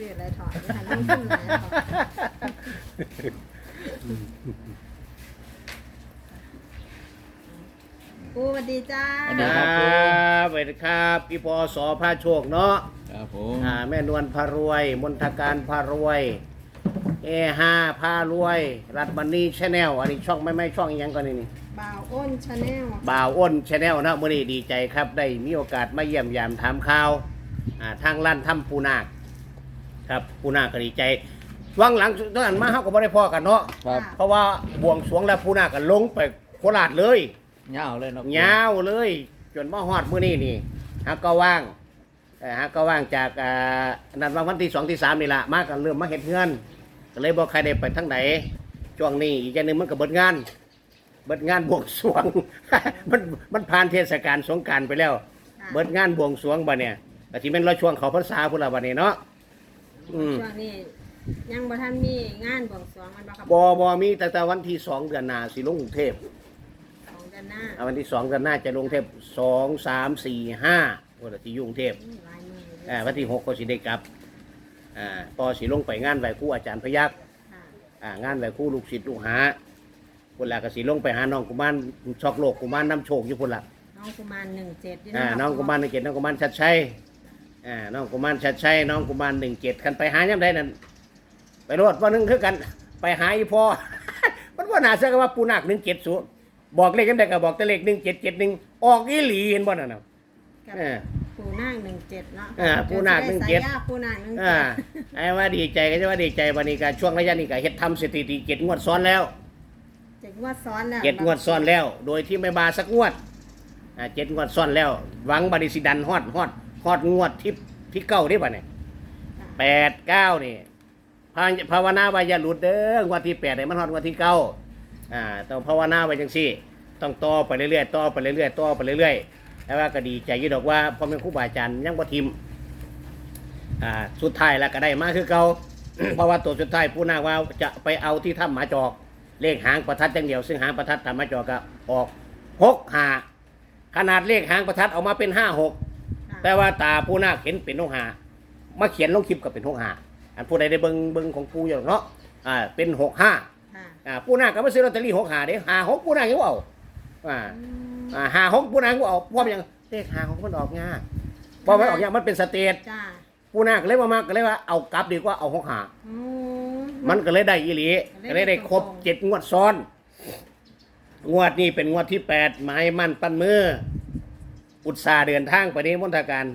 ซื้ออะไรถอดนะคะลงทุนหลายถอดปูสวัสดีจ้าสวัสดี ครับสวัสดีครับพี่พอสอพาโชคเนาะครับผมอ่าแม่นวลพารวย มนทการพารวย เอห้าพารวย รัฐบันนี่ชาแนลอันนี้ช่องไม่ไม่ช่องอีกอยังก่อนนี่นี่บ่าวอ้นชาแนลบ่าวอ้นชาแนลนะมื่อนี้ดีใจครับ ได้มีโอกาสมาเยี่ยมยามถามข่าวอ่าทางลั่นถ้ำปูนาค ครับปูนาคก็ดีใจวังหลังตอนนั้นมาเฮาก็บ่ได้พอกันเนาะครับเพราะว่าบวงสรวงแล้วปูนาคก็ลงไปโคราชเลยเงาวเลยเนาะยาวเลย จนมาฮอดมื้อนี้นี่ฮักก็ว่างเอ่อฮักก็ว่างจากอ่านัดวันที่สองที่สามนี่ละมากันเริ่มมาเฮ็ดเฮือนก็เลยบอกใครได้ไปทั้งไหนช่วงนี้อีกอย่างหนึงมันก็เบิดงาน เบิดงานบวงสรวง มันมันผ่านเทศกาลสงกรารไปแล้วค่ะเบิดงานบวงสรวงบัดเนี่ยก็สิเป็นรอช่วงเขาพรรษาพุ่นละบัดนี้เนาะ อืมช่วงนี้ยังบ่ทันมีงานบวงสรวงมันบ่ครับบ่บ่มีแต่แต่วันที่สองเดือนหน้าสิลงกรุงเทพของเดือนหน้าอ่าวันที่สองเดือนหน้าจะลงกรุงเทพสองสามสี่ห้าวันที่อยู่กรุงเทพอืมหลายมือเลยอ่าวันที่หกก็สิได้กลับอ่าพอสิลงไปงานไหว้ครูอาจารย์พยักค่ะอ่างานไหว้ครูลูกศิษย์ลูกหาพุ่นละก็สิลงไปหาน้องกุมารช็อกโลกกุมารน้ำโชคอยู่พุ่นละน้องกุมารหนึ่งเจ็ดอ่าน้องกุมารหนึ่งเจ็ดน้องกุมารชัดชัย อ่าน้องกุมารชัดชัยน้องกุมารหนึ่งเจ็ดคันไปหาย่ำใดนั่นไปรถว่านึงคือกัน ไปหาอีพ่อมันว่าน่าเชื่อว่าปูนักหนึ่งเจ็ดสูบอกเลขกันได้ก็บอกแต่เลขหนึ่งเจ็ดเจ็ดหนึ่งออกอีหลีเห็นบ่นั่นน่ะกับเออปูนางหนึ่งเจ็ดเนาะอ่าปูนาคหนึ่งเจ็ดสายยาปูนางหนึ่งอ่าเจ็ดไอ้ว่าดีใจก็จะว่าดีใจวันนี้ก็ช่วงระยะนี้ก็เฮ็ดทำสถิติเจ็ดงวดซ้อนแล้วเจ็ดงวดซ้อนแล้วเจ็ดงวดซ้อนแล้ว โดยที่ไม่บาสักงวดอ่าเจ็ดงวดซ้อนแล้ว หวังบริสิดันฮอดฮอด ฮอดงวดที่ที่เก้าได้ป่ะเนี่ยแปดเก้านี่ภาภาวนาว่าอย่าหลุดเด้องวดที่แปดเนี่ยมันฮอดงวดที่เก้าอ่าต้องภาวนาไว้จังซี่ ต้องต่อไปเรื่อยๆต่อไปเรื่อยๆต่อไปเรื่อยๆแต่ว่าก็ดีใจอยี่ดอกว่าพ่อแม่ครูบาอาจารย์ยังบ่ทิมอ่าสุดท้ายแล้วก็ได้มาคือเก่าเพราะว่าตัวสุดท้ายผู้นาคว่าจะไปเอาที่ถ้ำหมาจอก เลขหางประทัดอย่างเดียว ซึ่งหางประทัดถ้ำหมาจอกก็ออกหกหาขนาดเลขหางประทัดออกมาเป็นห้าหกค่ะ แต่ว่าตาผู้นาคเห็นเป็นหกหามาเขียนลงคลิปก็เป็นหกหาอันผู้ใดได้เบิ่งเบิ่งของผู้อยู่หรอกเนาะอ่าเป็นหกห้าค่ะอ่าผู้นาคก็มาซื้อลอตเตอรี่หกหาเด้หาหกผู้นาคยังบ่เอาอ่าอืมอ่าหาหกผู้นาคก็เอาเพราะมันยังเลขหาหกมันออกยากเพราะมันออกยากมันเป็นสเตทจ้าผู้นาคเลยว่ามากก็เลยว่าเอากลับดีกว่าเอาหกหาอืมันก็เลยได้อีหลีได้ก็เลยได้ครบตรงๆเจ็ดงวดซ้อน งวดนี้เป็นงวดที่แปดหมายมั่นปั้นมือ อุตสาห์เดินทางไปนี้มณฑการ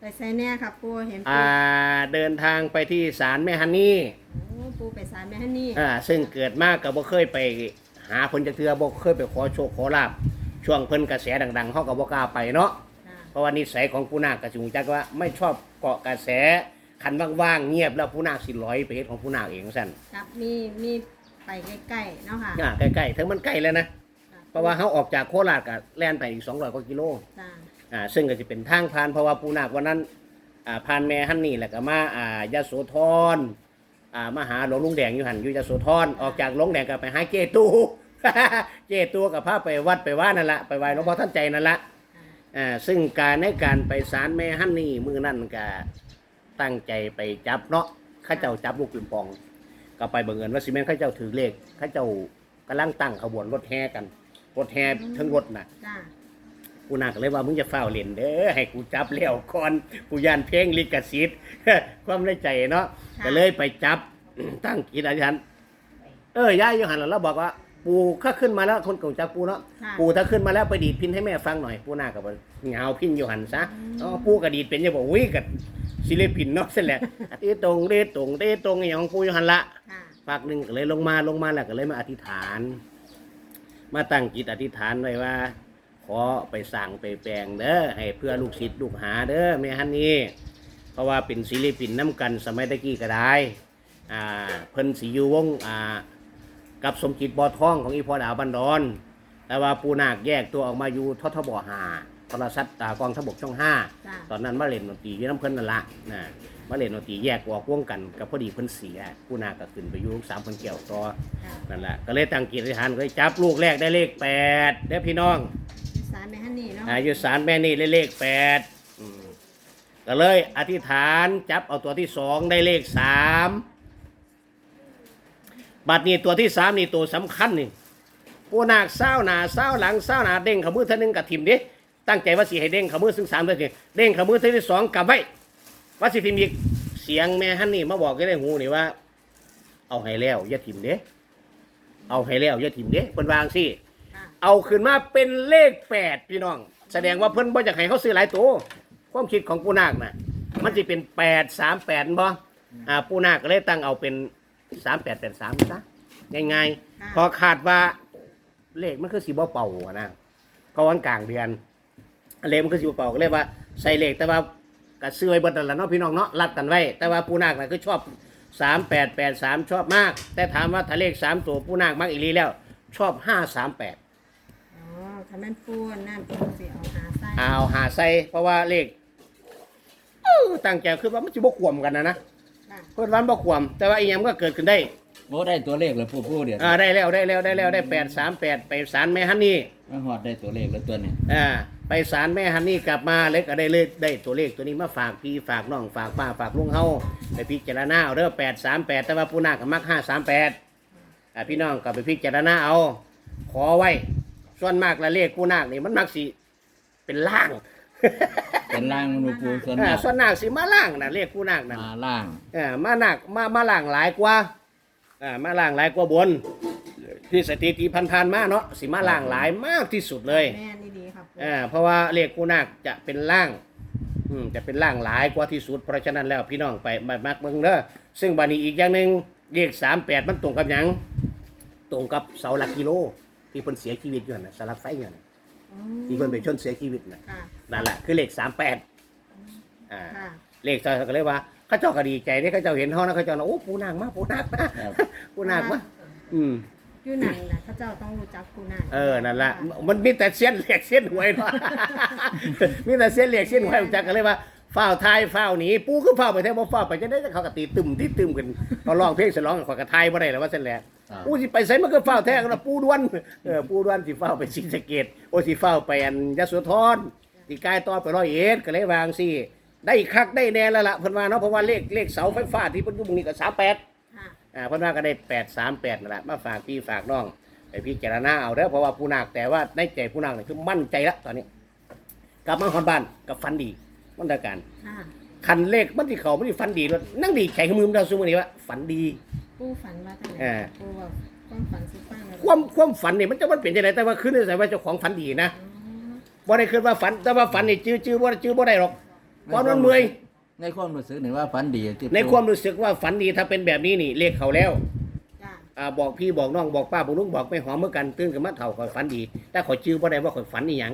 ไปใส่แน่ครับปูเห็นปูอ่าเดินทางไปที่ศาลแม่ฮันนี่โอ้ปูไปสารแม่ฮันนี่อ่าซึ่งเกิดมากกับบ่เคยไป หาผลจากเทือบ่เคยไปขอโชคขอลาบช่วงเพิ่นกระแสดังๆเขาก็บ่กล้าไปเนาะค่ะเพราะว่านิสัยของผู้นาคกระจุงจักว่าไม่ชอบเกาะกระแสคันว่างๆเงียบแล้วผู้นาคสิลอยไปเฮ็ดของผู้นาคเองสั่นครับมีมีไปใกล้ๆเนาะค่ะอ่าใกล้ๆถึงมันใกล้แล้วนะค่ะ เพราะว่าเขาออกจากโคราชกับแล่นไปอีก200กว่ากิโลจ้าอ่าซึ่งก็จะเป็นทางผ่านเพราะว่าปูนาควันนั้นอ่าผ่านแม่ฮันนี่แหละก็มาอ่ายโสธรอ่ามาหาหลวงลุงแดงอยู่หันอยู่ยโสธรออกจากหลวงแดงก็ไปหาเจตู เจตูกับพาไปวัดไปว่านั่นละไปไหว้หลวงพ่อท่านใจนั่นละค่ะอ่าซึ่งการในการไปศาลแม่ฮันนี่มือนั่นก็ตั้งใจไปจับเนาะเข้าเจ้าจับลูกปิมปอง ก็ไปเบิ่งเงินว่าซีเมนเข้าเจ้าถือเลขเข้าเจ้ากำลังตั้งขบวนรถแห่กัน รถแห่ทั้งรถน่ะจ้ากูนาก็เลยว่ามึงจะเฝ้าเล่นเด้อให้กูจับเลี้ยวก่อนกูย่านเพลงลิขสิทธิ์ ความในใจเนาะก็เลยไปจับ ตั้งกิจอธิษฐานเออย่ายโยหันแล้วบอกว่า ปูข้าขึ้นมาแล้วคนเก่าจักปูเนาะค่ะปูถ้าขึ้นมาแล้วไปดีดพินให้แม่ฟังหน่อยปูนากับเหงาพินโยหันซะอ๋อปูก็ดีดเป็นอยังบอกวิ่กับศิลปินเนาะเส้นแหละเตตรงเตตรงเตตรงอย่างของปูโยหันละค่ะภาคหนึ่งก็เลยลงมาลงมาแล้วก็เลยมาอธิษฐาน มาตั้งจิตอธิษฐานไว้ว่า ขอไปสั่งไปแปลงเด้อให้เพื่อลูกศิษย์ลูกหาเด้อแม่ฮันนี่เพราะว่าเป็นศิลปินน้ำกันสมัยตะกี้ก็ได้อ่าเพิ่นสีอยู่วงอ่ากับสมจิตบอทองของอีพอดาวบันดอนแต่ว่าปูนาคแยกตัวออกมาอยู่ททบห้าโทรศัพท์ตากองทบกช่องห้าจ้าตอนนั้นมาเล่นดนตรีอยู่น้ำเพิ่นนั่นละนะมาเล่นดนตรีแยกออกวงกันกับพอดีเพิ่นเสียผู้นาก็ขึ้นไปอยู่สามเพิ่นเกี่ยวต่อค่ะ นั่นแหละก็เลยตั้งกิจอธิษฐานก็เลยจับลูกแรกได้เลขแปดเด้อพี่น้องสารแม่ฮันนี่เนาะอายุสารแม่นี่ได้เลขแปดอืมก็เลยอธิษฐานจับเอาตัวที่สองได้เลขสามบัดนี้ตัวที่สามนี่ตัวสำคัญนี่ปูนาคเศร้าหนาเศร้าหลังเศร้าหนาเด้งขมือเท่านึงกับทิมเด้ตั้งใจว่าสิให้เด้งขมือซึ่งสามเท่านี้เด้งขมือเท่าที่สองกลับไว้ว่าสิทิมอีกเสียงแม่ฮันนี่มาบอกก็ได้หูนี่ว่า เอาให้แล้วอย่าทิมเด้ เอาให้แล้วอย่าทิมเด้เป็นวาจั่งสิค่ะเอาขึ้นมาเป็นเลขแปดพี่น้อง แสดงว่าเพิ่นบ่อยากให้เขาซื้อหลายตัวความคิดของปูนาคน่ะมันจะเป็นแปดสามแปดบ่อ่าปูนาคก็เลยตั้งเอาเป็นสามแปดแปดสามซะง่ายๆพอขาดว่าเลขมันคือสีบ่เป่าอะนะก็วันกลางเดือนเลขมันคือสีบ่เป่าก็เลยว่าใส่เลขแต่ว่าก็ซื้อไว้เบนนั่นแหละเนาะพี่น้องเนาะรัดกันไว้ แต่ว่าปูนาคน่ะคือชอบ สามแปดแปดสามชอบมาก แต่ถามว่าถ้าเลขสามตัวปูนาคมักอีหลีแล้ว ชอบห้าสามแปดอ๋อถ้าแม่นปูนนั่นปูสิเอาหาไส้เอาหาใส่เพราะว่าเลขเออตั้งใจคือว่ามันจะบกขวมกันนะนะ ค่ะ เพื่อนวันบกขวมแต่ว่าอีหยังมันก็เกิดขึ้นได้ โอ้ได้ตัวเลขแล้วผู้ผู้เดี๋ยวอ่าได้แล้วได้แล้วได้แล้วได้แปดสามแปดไปสารแม่ฮันนี่มาหอดได้ตัวเลขแล้วตัวนี้อ่าไปสารแม่ฮันนี่กลับมาเลยก็ได้เลยได้ตัวเลขตัวนี้มาฝากพี่ฝากน้องฝากป้าฝากลุงเฮาไปพิจารณาเอาเด้อแปดสามแปดแต่ว่าผู้นาคก็มักห้าสามแปดอ่าพี่น้องก็ไปพิจารณาเอา ขอไว้ ส่วนมากละเลขผู้นาคนี่มันมักสิเป็นล่างเป็นล่างมนุษย์ปูส่วนอ่ามากส่วนนาคสิมาล่างนะเลขผู้นาคนั่นมาล่างเออมาหนักมามาล่างหลายกว่า อ่ามาล่างหลายกว่าบน ที่สถิติพันๆมาเนาะสิมาล่างหลายมากที่สุดเลยแม่นี่ดีครับปูอ่าเพราะว่าเลขกูนาคจะเป็นล่างอืมจะเป็นล่างหลายกว่าที่สุด เพราะฉะนั้นแล้วพี่น้องไปมามักเบิ่งเด้อซึ่งบานี้อีกอย่างหนึ่งเลขสามแปดมันตรงกับหยังตรงกับเสาหลักกิโล ที่เพิ่นเสียชีวิตอยู่นั่นนะเสาหลักไฟอยู่นั่นน่ะอ๋อที่เพิ่นไปชนเสียชีวิตน่ะค่ะนั่นแหละคือเลขสามแปดอ่า ค่ะเลขเจ้าก็เลยว่า เขาเจ้าก็ดีใจที่เขาเจ้าเห็นเขานะเขาเจ้าว่าโอ้ปูนางมาปูนางมาครับ ปูนางมาอืม อยู่นั่นน่ะเขาเจ้าต้องรู้จักปูนาคเออ นั่นละมันมีแต่เส้นเหล็กเส้นหวยเนาะ มีแต่เส้นเหล็กเส้นหวยจักกันเลยว่าฝ้าวทายฝ้าวหนีปูคือฝ้าวไปแท้บ่ฝ้าวไปจะได้เขาก็ตีตึมที่ตึมกันเขาร้องเพลงสร้องขอยกระทายบ่ได้แล้วว่าเส้นแหละครับปูสิไปไสมันก็ฝ้าวแท้กันนะปูด้วนเออปูด้วนสิฝ้าวไปศรีสะเกษโอ้สิฝ้าวไปอันยโสธรสิกายต่อไปร้อยเอ็ดก็เลยวาจั่งสิ ได้คักได้แน่แล้วล่ะเพิ่นว่าเนาะเพราะว่าเลขเลขเสาไฟฟ้าที่เพิ่นอยู่ตรงนี้ก็38ค่ะอ่าเพิ่นว่าก็ได้แปดสามแปดนั่นแหละมาฝากพี่ฝากน้องไปพิจารณาเอาเด้อเพราะว่าผู้นาคแต่ว่าในใจผู้นาคนี่คือมั่นใจแล้วตอนนี้ กลับมาฮอนบ้านกับฟันดีมันตาการค่ะคันเลขมันที่เขาไม่ได้ฟันดีแล้วนั่งดีใจขึ้นมือมันเราสู้มือนี้ว่าฝันดี ปูฝันว่าจังไหนเออ ปูว่าความฝันสิฟังเลยความความฝันนี่มันจะมันเปลี่ยนใจไหนแต่ว่าคืนนี้ใส่ว่าเจ้าของฝันดีนะ อ๋อบ่ได้คืนว่าฝันแต่ว่าฝันนี่จื้อจื้อบ่ได้จื้อบ่ได้หรอก เพราะมันเมื่อย ในความรู้สึกนี่ว่าฝันดีที่ในความรู้สึกว่าฝันดีถ้าเป็นแบบนี้นี่เลขเขาแล้วจ้ะอ่าบอกพี่บอกน้องบอกป้าบอกลุงบอกไม่หอมเมื่อกันตื่นกันมาเถ่าข่อยฝันดี แต่ข่อยจื้อบ่ได้ว่าข่อยฝันอีหยัง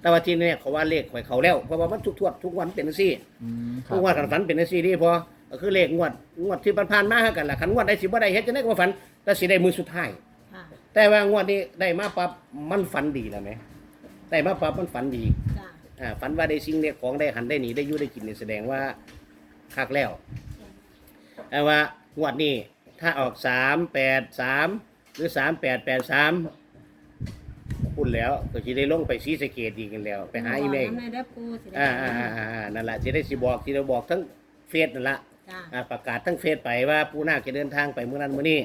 แต่ว่าที่นี่เขาว่าเลขข่อยเขาแล้วเพราะว่ามันทุกทวดทุกวันเป็นจังซี่อืมครัทุกวันกันฝันเป็นจังซี่นี่พอก็คือเลขงวดงวดที่ผ่านๆมาหากันล่ะคันงวดได้สิบ่ได้เฮ็ดจังได๋ก็ว่าฝันแต่สิได้มือสุดท้าย ค่ะแต่ว่างวดนี้ได้มาปั๊บมันฝันดีแล้วแหมได้มาปั๊บมันฝันดี จ้ะอ่า ฝันว่าได้สิ่งได้ของได้หันได้หนีได้อยู่ได้กินนี่แสดงว่าคักแล้วแต่ว่างวดนี้ถ้าออกสามแปดสามหรือสามแปดแปดสามพูดแล้วก็จะได้ลงไปซีสะเกตอีกกันแล้ว ไปหาอีเมลบกน้ำในเด้อปูสิได้อ่าอ่าอ่าอ่านั่นแหละจะได้สิบอกที่เราบอกทั้งเฟซนั่นแหละจ้ะอ่าประกาศทั้งเฟซไปว่าปูนาคจะเดินทางไปเมื่อนั้นเมื่อนี้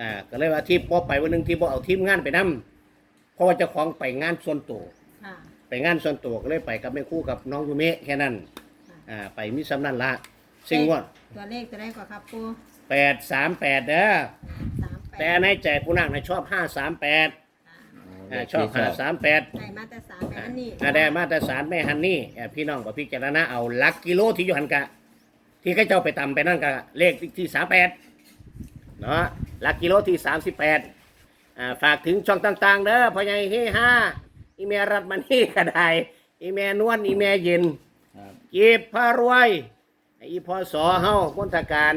อ่าก็เลยว่าที่พอไปวันหนึงที่พอเอาทีมงานไปนํเพราะว่าเจ้าของไปงานส่วนตัวค่ะ ไปงานส่วนตัวก็เลยไปกับแม่ครู่กับน้องยูเมะแค่นั้นอ่าไปมิสำนันละสิ่งว่าตัวเลขจะได้กว่าครับปูแปดสามแปดเด้อสามแปดแต่ในใจผู้นักนะชอบห้าสามแปดเลขชอบที่ห้าสามแปด ได้มาแต่สามแปดนี่อ่าได้มาตรสารแม่ฮันนี่อ่าพี่น้องกับพี่จารณาเอาหลักกิโลที่อยู่หันกะ ที่เขาเจ้าไปตำไปนั่นกะเลขที่สามแปดเนาะหลักกิโลที่สามสิบแปดอ่าฝากถึงช่องต่างๆเด้อพ่อใหญ่เฮห้า อีเมรัดมันนี่ก็ได้ อีเมนวลอีเมเย็นครับจีบพารวยอีพอสอเฮาพ้นทการ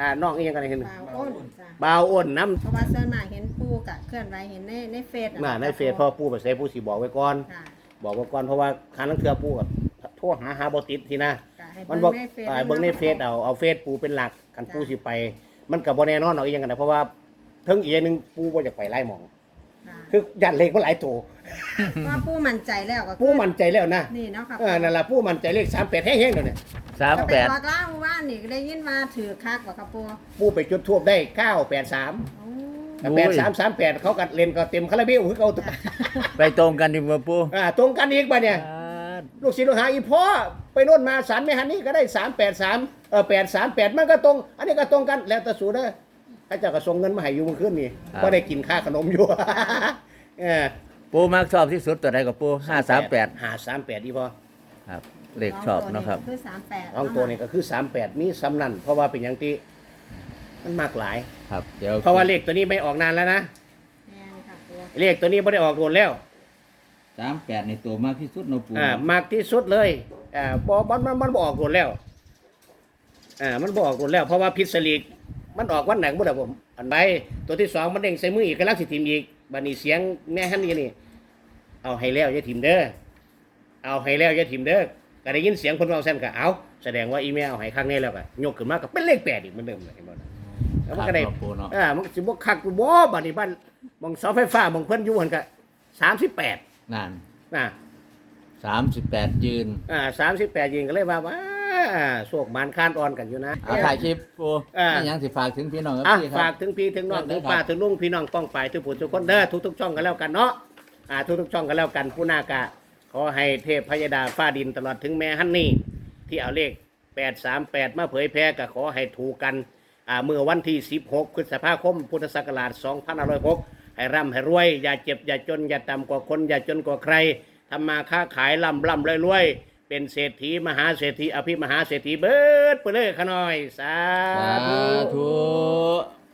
อ่าน้องอีหยังกันเห็นบ่าวอ้นจ้ะบ่าวอ้นน้เพราะว่าส่วนมากเห็นปูกับเคลื่อนไหวเห็นในในเฟซำมาในเฟซพ่อปู่ไปใส่ปู่สิบอกไว้ก่อน ค่ะบอกไว้ก่อนเพราะว่าครั้งนั้นเทื่อปู่ก็โทรหาหาบ่ติดทีนะก็ให้มันบอกในเฟซอ่าเบิ่งในเฟซเอาเอาเฟซปู่เป็นหลักคันปู่สิไป มันก็บ่แน่นอนเอาอีหยังกันนะเพราะว่าเทั้งอีกอย่างหนึงปู่บ่อยากไปไล่หมอง ค่ะคือยันเลขมาหลายตัวว่าผู้มั่นใจแล้วก็คือผู้มั่นใจแล้วนะนี่เนาะครับเออนั่นล่ะผู้มั่นใจเลขสามแปดแห้งๆเดี๋ยวนี้สามก็แปไปด บอกล่าเมื่อวานนี่ก็ได้ยินมาถือคักว่าครับปูผู้ไปจุดทูบได้เก้าแปดสามโอ้แปดสามสามแปดเขากัดเลนก็เต็มคาราเบลคือเขาตัวไปตรงกันดิบ่ปูอ่าตรงกันอีกป่ะเนี่ย ลูกศิษย์ลูกหาอีพ่อไปโน่นมาสารไม่หันนี่ก็ได้สามแปดสามเออแปดสามแปดมันก็ตรง อันนี้ก็ตรงกันแล้วแต่สูตรเด้อ พระเจ้าก็ส่งเงินมาให้อยู่เมื่อคืนนี่ก็ได้กินค่าขนมอยู่ เออปูมักชอบที่สุดตัวใดกับปูห้าสามแปดห้าสามแปดอีพ่อครับ เลขชอบเนาะครับ คือสามแปดสองตัวนี่ก็คือสามแปดมีสำนันเพราะว่าเป็นอย่างที่มันมากหลาย ครับ เดี๋ยวเพราะว่าเลขตัวนี้ไม่ออกนานแล้วนะแม่นครับปูเลขตัวนี้ไม่ได้ออกโดนแล้วสามแปดในตัวมากที่สุดเนาะปูอ่ามากที่สุดเลยอ่าบอมันมันมันบออกโดนแล้วอ่ามันบออกโดนแล้ว เพราะว่าพิษลีก มันออกวันไหนบ่ได้ผม อันใดตัวที่สองมันเด้งใส่มืออีกกำลังสิทีมอีกบัดนี้เสียงแม่ฮันนี่นี่ เอาให้แล้วอย่าทีมเด้อเอาให้แล้วอย่าทีมเด้อก็ได้ยินเสียงคนเราแซมก็เอาแสดงว่าอีเมลเอาให้ครั้งนี้แล้วก็ยกขึ้นมาก็เป็นเลขแปดอีกเหมือนเดิมเลยเห็นบ่ล่ะแล้วมันก็ได้ครับปูเนาะ อ่ามันก็สิบ่คักบ่บัดนี้บ้านมองเสาไฟฟ้ามองเพิ่นอยู่หั่นก็38นั่นนะสามสิบแปดยืน อ่า38ยิงก็เลยว่าว่า โศกมานคานอ่อนกันอยู่นะ เอาถ่ายคลิปปูอ่า นี่ยังสิฝากถึงพี่น้องครับอะพี่คฝารักบถึงพี่ถึงน้องได้ถึงครับ ป้าถึงลุงพี่น้องป้องไปทุกผู้ทุกคนเด้อทุกๆช่องกันแล้วกันเนาะอ่าทุกๆช่องกันแล้วกันผู้หน้ากะขอให้เทพพยดาฟ้าดินตลอดถึงแม่ฮันนี่ที่เอาเลข 838 มาเผยแพร่ก็ขอให้ถูกกันอ่าเมื่อวันที่ 16พฤษภาคมพุทธศักราช2506ให้ร่ำให้รวย อย่าเจ็บอย่าจนอย่าต่ำกว่าคนอย่าจนกว่าใครทำมาค้าขายร่ำร่ำรวยๆ เป็นเศรษฐีมหาเศรษฐีอภิมหาเศรษฐีเบิดไปเลยขน้อย สาสาธุ ธุ